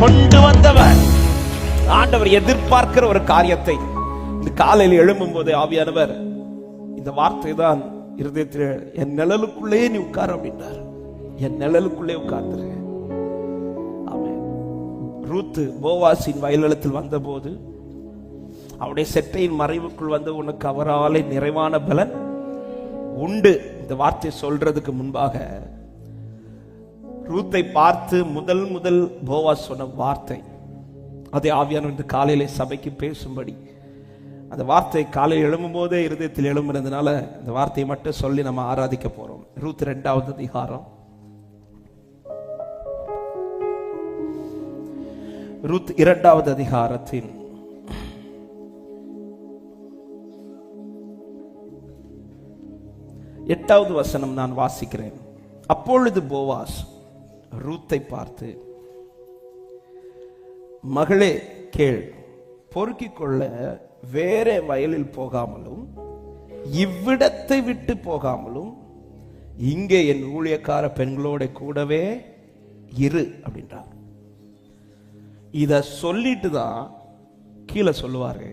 கொண்டு வந்தவர். ஆண்டவர் எதிர்பார்க்கிற ஒரு காரியத்தை. இந்த காலையில் எழும்பும் போது ஆவியானவர் இந்த வார்த்தை தான் இருதயத்தில் என் நிழலுக்குள்ளே நீ உட்கார் அப்படின்றார். என் நிழலுக்குள்ளே உட்கார்ந்துரு. ரூத்து போவாசின் வயலிடத்தில் வந்தபோது அவருடைய செட்டையின் மறைவுக்குள் வந்து உனக்கு அவராலே நிறைவான பலன் உண்டு. இந்த வார்த்தை சொல்றதுக்கு முன்பாக ரூத்தை பார்த்து முதல் முதல் போவாஸ் சொன்ன வார்த்தை. அதை ஆவியான இந்த காலையில சபைக்கு பேசும்படி. அந்த வார்த்தை காலையில் எழும்பும் போதே இருதயத்தில் எழும்புனதுனால இந்த வார்த்தையை மட்டும் சொல்லி நம்ம ஆராதிக்க போறோம். ரூத் ரெண்டாவது அதிகாரம். ரூத் இரண்டாவது அதிகாரத்தின் எட்டாவது வசனம் நான் வாசிக்கிறேன். அப்பொழுது போவாஸ் ரூத்தை பார்த்து மகளே கேள். பொறுக்கிக் கொள்ள வேற வயலில் போகாமலும் இவ்விடத்தை விட்டு போகாமலும் இங்கே என் ஊழியக்கார பெண்களோட கூடவே இரு அப்படின்றார். இத சொல்லிட்டு தான் கீழே சொல்லுவாரு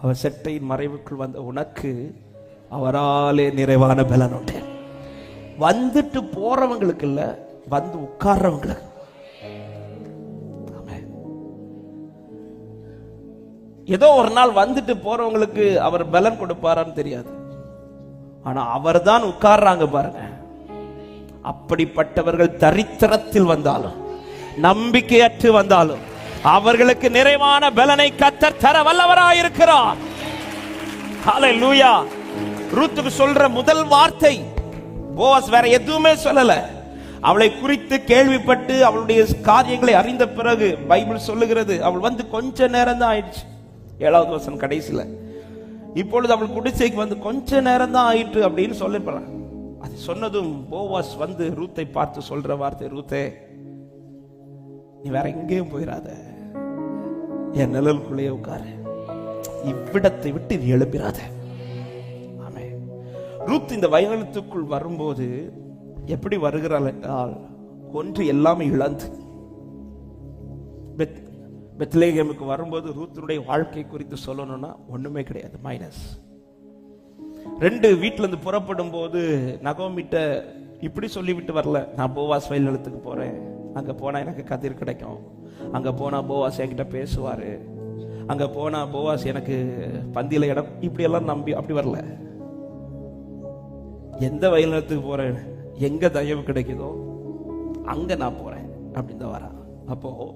அவர் செட்டையின் மறைவுக்குள் வந்த உனக்கு அவராலே நிறைவான பலன் உண்டு. வந்துட்டு போறவங்களுக்கு இல்லை வந்து உட்கார்றவங்களுக்கு. ஏதோ ஒரு நாள் வந்துட்டு போறவங்களுக்கு அவர் பலன் கொடுப்பாரான்னு தெரியாது. ஆனா அவர் தான் உட்கார்றாங்க பாருங்க. அப்படிப்பட்டவர்கள் தரித்திரத்தில் வந்தாலும் நம்பிக்கையற்று வந்தாலும் அவர்களுக்கு நிறைவான பலனை கத்தர் தர வல்லவராயிருக்கிறார். லூயா ரூத்துக்கு சொல்ற முதல் வார்த்தை போவாஸ் வேற எதுவுமே சொல்லல. அவளை குறித்து கேள்விப்பட்டு அவளுடைய காரியங்களை அறிந்த பிறகு பைபிள் சொல்லுகிறது அவள் வந்து கொஞ்ச நேரம் தான் ஆயிடுச்சு. ஏழாவது வருஷம் கடைசியில் இப்பொழுது அவள் குடிசைக்கு வந்து கொஞ்ச நேரம் தான் ஆயிட்டு அப்படின்னு சொல்லப்படுறான் அது சொன்னதும் போவாஸ் வந்து ரூத்தை பார்த்து சொல்ற வார்த்தை ரூத்தே நீ வேற எங்கேயும் போயிடாத என் நிழலுக்குள்ளேயே உட்காரு. இவ்விடத்தை விட்டு நீ எழுப்பிடாத ஆமே ரூத் இந்த வயலத்துக்குள் வரும்போது எப்படி வருகிறாள் என்றால் ஒன்று எல்லாமே இழந்து. பெத் பெத்லேகேமுக்கு வரும்போது ரூத்தினுடைய வாழ்க்கை குறித்து சொல்லணும்னா ஒண்ணுமே கிடையாது மைனஸ் ரெண்டு வீட்டிலேருந்து இருந்து புறப்படும் போது நகோமிட்ட இப்படி சொல்லிவிட்டு வரல நான் போவாஸ் வயல் நிலத்துக்கு போறேன். அங்க போனா எனக்கு கதிர் கிடைக்கும். அங்க போனா போவாஸ் என்கிட்ட பேசுவாரு. அங்க போனா போவாஸ் எனக்கு பந்தியில இடம் இப்படி எல்லாம் நம்பி அப்படி வரல. எந்த வயல் நிலத்துக்கு போறேன்? எங்க தயவு கிடைக்குதோ அங்க நான் போறேன் அப்படின்னு தான் வரான். அப்போ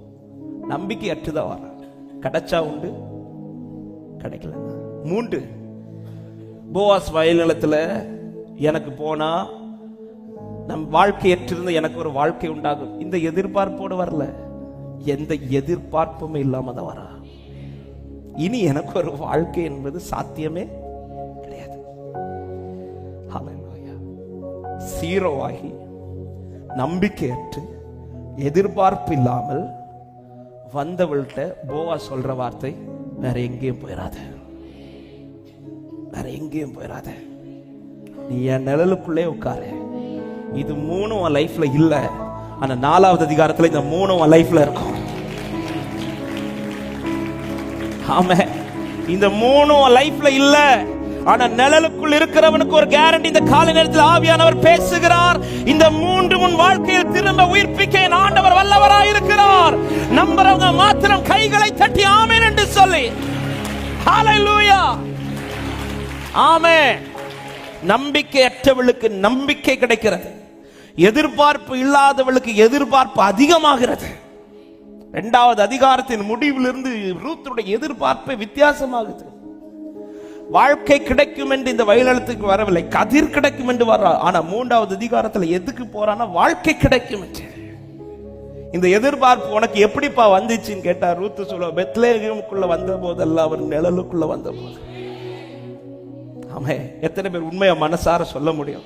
நம்பிக்கை அற்றுதான் வரான். கிடைச்சா உண்டு கிடைக்கல. மூன்று போவாஸ் வயல் நிலத்துல எனக்கு போனா நம் வாழ்க்கையற்றிருந்த எனக்கு ஒரு வாழ்க்கை உண்டாகும். இந்த எதிர்பார்ப்போடு வரல. எந்த எதிர்பார்ப்புமே இல்லாம தான் வரா இனி எனக்கு ஒரு வாழ்க்கை என்பது சாத்தியமே சீரோவாகி நம்பிக்கையற்று எதிர்பார்ப்பு இல்லாமல் வந்தவள்கிட்ட போவா சொல்ற வார்த்தை வேற எங்கேயும் போயிடாத வேற எங்கேயும் போயிடாத நீ என் நிழலுக்குள்ளே உட்காரு. இது மூணும் லைஃப்ல இல்ல. ஆனா நாலாவது அதிகாரத்துல இந்த மூணும் லைஃப்ல இருக்கும். ஆமா இந்த மூணும் லைஃப்ல இல்லை. ஆனா நிழலுக்குள் இருக்கிறவனுக்கு ஒரு கேரண்டி இந்த காலை நேரத்தில் ஆவியானவர் பேசுகிறார். இந்த மூன்று உன் வாழ்க்கையில் திரும்ப உயிர்ப்பிக்க என் ஆண்டவர் வல்லவராய் இருக்கிறார். நம்புறவங்க மாத்திரம் கைகளை தட்டி ஆமேன் என்று சொல்லி. ஹalleluya ஆமே நம்பிக்கையற்றவளுக்கு நம்பிக்கை கிடைக்கிறது. எதிர்பார்ப்பு இல்லாதவளுக்கு எதிர்பார்ப்பு அதிகமாகிறது. இரண்டாவது அதிகாரத்தின் முடிவிலிருந்து ரூத்துடைய எதிர்பார்ப்பே வித்தியாசமாகுது. வாழ்க்கை கிடைக்கும் என்று இந்த வயலத்துக்கு வரவில்லை. கதிர் கிடைக்கும் என்று வர்றார் ஆனா மூன்றாவது அதிகாரத்தில் எதுக்கு போறான்னா வாழ்க்கை கிடைக்கும் என்று. இந்த எதிர்பார்ப்பு உனக்கு எப்படிப்பா வந்துச்சுன்னு கேட்டார் ரூத்து சொல்ல பெத்லேகமுக்குள்ள வந்த போதெல்லாம் அவர் நிழலுக்குள்ள வந்த போது ஆமே எத்தனை பேர் உண்மையை மனசார சொல்ல முடியும்.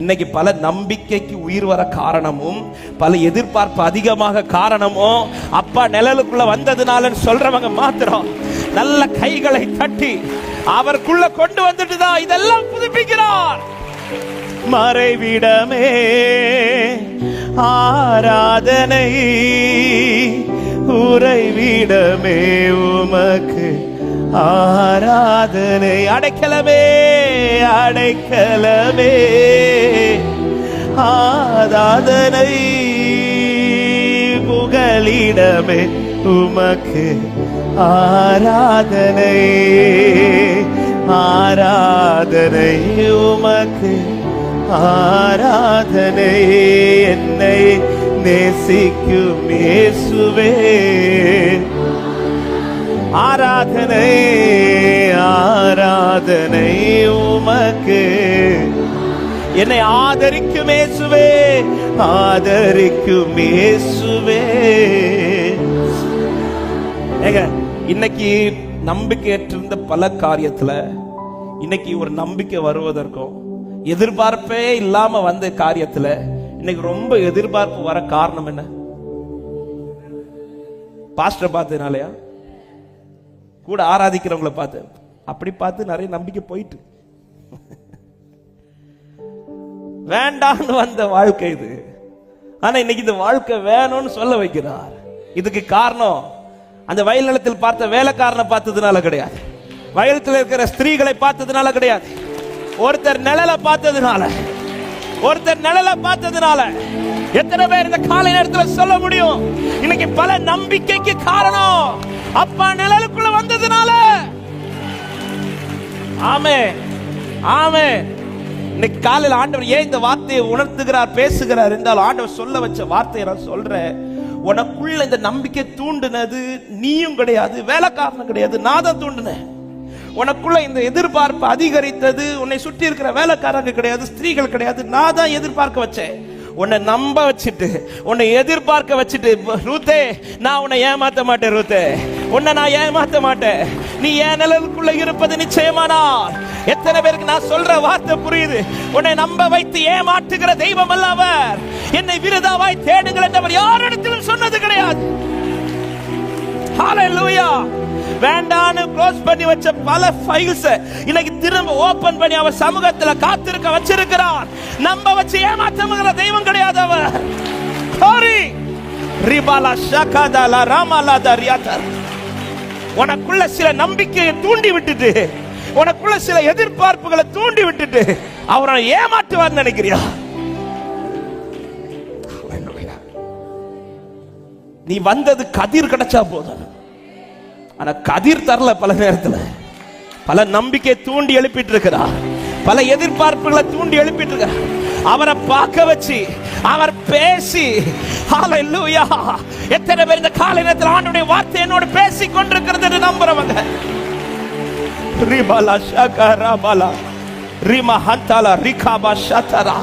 இன்னைக்கு பல நம்பிக்கைக்கு உயிர் வர காரணமும் பல எதிர்பார்ப்பு அதிகமாக காரணமும் அப்பா நிழலுக்குள்ள வந்ததுனாலன்னு சொல்றவங்க மாத்திரம். நல்ல கைகளை தட்டி அவருக்குள்ள கொண்டு வந்துட்டு தான் இதெல்லாம் புதுப்பிக்கிறார். மறைவிடமே ஆராதனை உறைவிடமே உமக்கு ஆராதனை. அடைக்கலமே அடைக்கலமே ஆராதனை புகலிடமே. உமக்கு ஆராதனை ஆராதனை உமக்கு ஆராதனை. என்னை நேசிக்கும் இயேசுவே. ஆராதனை ஆராதனை உமக்கு. என்னை ஆதரிக்கும் இயேசுவே ஆதரிக்கும் இயேசுவே. ஏங்க இன்னைக்கு நம்பிக்கையற்றிருந்த பல காரியத்துல இன்னைக்கு ஒரு நம்பிக்கை வருவதற்கும் எதிர்பார்ப்பே இல்லாம வந்த காரியத்துல இன்னைக்கு ரொம்ப எதிர்பார்ப்பு வர காரணம் என்ன? பாஸ்டர் பார்த்ததுனாலயா? கூட ஆராதிக்கிறவங்கள பார்த்து அப்படி பார்த்து நிறைய நம்பிக்கை போயிட்டு. வேண்டாம்னு வந்த வாழ்க்கை இது. ஆனா இன்னைக்கு இந்த வாழ்க்கை வேணும்னு சொல்ல வைக்கிறார். இதுக்கு காரணம் அந்த வயல் நிலத்தில் பார்த்த வேலைக்காரனை பார்த்ததுனால கிடையாது. வயலத்தில் இருக்கிற ஸ்திரீகளை பார்த்ததுனால கிடையாது. ஒருத்தர் நிழலை பார்த்ததுனால ஒருத்தர் நிழலை பார்த்ததுனால எத்தனை பேர் இந்த காலை நேரத்தில் சொல்ல முடியும்? இன்னைக்கு பல நம்பிக்கைக்கு காரணம். அப்பா நிழலுக்குள்ள வந்ததுனால. ஆமே ஆமே இன்னைக்கு காலையில் ஆண்டவர் ஏன் இந்த வார்த்தையை உணர்த்துகிறார் பேசுகிறார்? என்றால் ஆண்டவர் சொல்ல வச்ச வார்த்தையை நான் சொல்றேன். உனக்குள்ள இந்த நம்பிக்கை தூண்டுனது நீயும் கிடையாது வேலைக்காரனும் கிடையாது நான் தான் தூண்டுனேன். உனக்குள்ள இந்த எதிர்பார்ப்பு அதிகரித்தது உன்னை சுற்றி இருக்கிற வேலைக்காரங்க கிடையாது ஸ்திரீகள் கிடையாது நான் தான் எதிர்பார்க்க வச்சேன். உன்னை நம்ப வச்சுட்டு உன்னை எதிர்பார்க்க வச்சுட்டு ரூத்தே நான் உன்னை ஏமாத்த மாட்டேன் ரூத்தே. உன்னை நான் ஏமாத்த மாட்டேன். நீ என் நிலவுக்குள்ள இருப்பது நிச்சயமானா எத்தனை பேருக்கு நான் சொல்ற வார்த்தை புரியுது? உன்னை நம்ப வைத்து ஏமாற்றுகிற தெய்வம் அல்ல அவர். என்னை விருதாவாய் தேடுங்கள் என்றவர் யாரிடத்திலும் சொன்னது கிடையாது. ஹalleluya வேண்டான்னு க்ளோஸ் பண்ணி வச்ச பல ஃபைல்ஸ் இன்னைக்கு திரும்ப ஓபன் பண்ணி அவர் சமூகத்துல காத்திருக்க வச்சிருக்கிறார். நம்ம வச்சு ஏமாற்றமுகிற தெய்வம் கிடையாது அவர். கோரி ரிபாலா ஷகதாலா ராமாலா தரியாதர். உனக்குள்ள சில நம்பிக்கையை தூண்டி விட்டுட்டு உனக்குள்ள சில எதிர்பார்ப்புகளை தூண்டி விட்டுட்டு அவரை ஏமாற்றுவார் நினைக்கிறியா? நீ வந்தது கதிர் கிடைச்சா போதும். ஆனா கதிர் தரல பல நேரத்துல. பல நம்பிக்கை தூண்டி எழுப்பிட்டு இருக்கிறா பல எதிர்பார்ப்புகளை தூண்டி எழுப்பிட்டு இருக்கிறார் அவரை பார்க்க வச்சு அவர் பேசி ஹalleluya எத்தனை பேர் இந்த காலை நேரத்தில் ஆண்டுடைய வார்த்தை என்னோட பேசி கொண்டிருக்கிறது நம்புறவங்க. ரிபாலா ஷகரா பாலா ரிமா ஹந்தாலா ரிகாபா ஷதரா.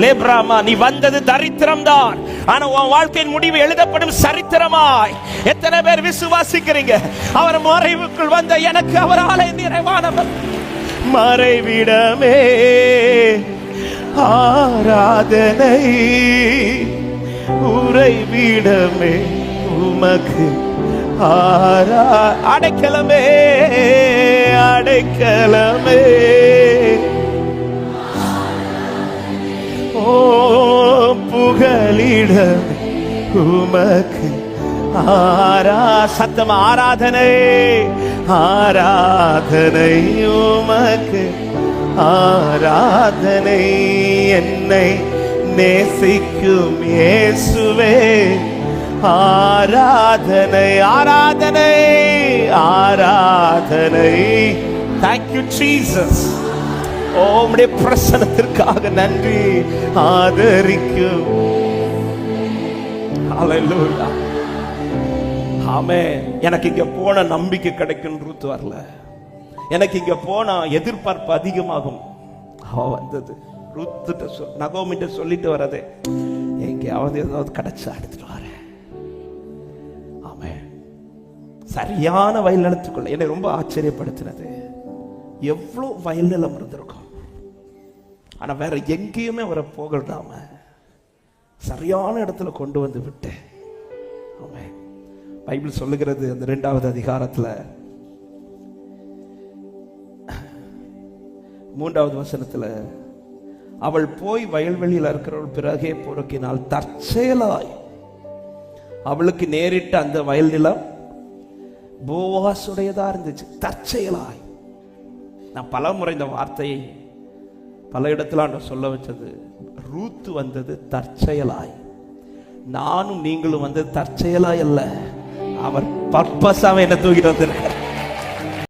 லேப்ராமா நீ வந்தது தரித்திரம் தான் ஆனா உன் வாழ்க்கையின் முடிவு எழுதப்படும் சரித்திரமாய். எத்தனை பேர் விசுவாசிக்கிறீங்க? அவர் மறைவுக்குள் வந்த எனக்கு அவராலே நிறைவானவர். மறைவிடமே ஆராதனை உறைவிடமே உமக்கு ஆரா அடைக்கலமே அடைக்கலமே. ஓ உமக்கு ஆரா சத்தம் ஆராதனை. ஆராதனை உமக்கு. ஆராதனை என்னை நேசிக்கும் இயேசுவே. ஆராதனை ஆராதனை ஆராதனை. தேங்க்யூ ஜீசஸ் ஓ உம்முடைய பிரசனத்திற்காக நன்றி. ஆதரிக்கும் ஆமே எனக்கு இங்க போன நம்பிக்கை கிடைக்கும் ரூத் வரல. எனக்கு இங்க போனா எதிர்பார்ப்பு அதிகமாகும். அவ வந்தது. ரூத்துட்ட சொல் நகோமிட்ட சொல்லிட்டு வரதே. எங்கேயாவது ஏதாவது கிடைச்சா எடுத்துட்டு வரேன். ஆமே சரியான வயல் நிலத்துக்குள்ள என்னை ரொம்ப ஆச்சரியப்படுத்தினது. எவ்வளோ வயல் நிலம் இருந்திருக்கும்? ஆனால் வேற எங்கேயுமே அவரை போகலாம சரியான இடத்துல கொண்டு வந்து விட்டேன் ஆமென். பைபிள் சொல்லுகிறது அந்த ரெண்டாவது அதிகாரத்தில். மூன்றாவது வசனத்தில் அவள் போய் வயல்வெளியில் இருக்கிறவள் பிறகே பொறுக்கினால் தற்செயலாய் அவளுக்கு நேரிட்ட அந்த வயல் நிலம் போவாசுடையதா இருந்துச்சு. தற்செயலாய். நான் பல முறை இந்த வார்த்தையை பல இடத்துல ஆண்டவர் சொல்ல வச்சது ரூத்து வந்தது தற்செயலாய். நானும் நீங்களும் வந்தது தற்செயலாய் அல்ல. அவர் பர்பஸாக என்ன தூக்கிட்டு வந்திருக்க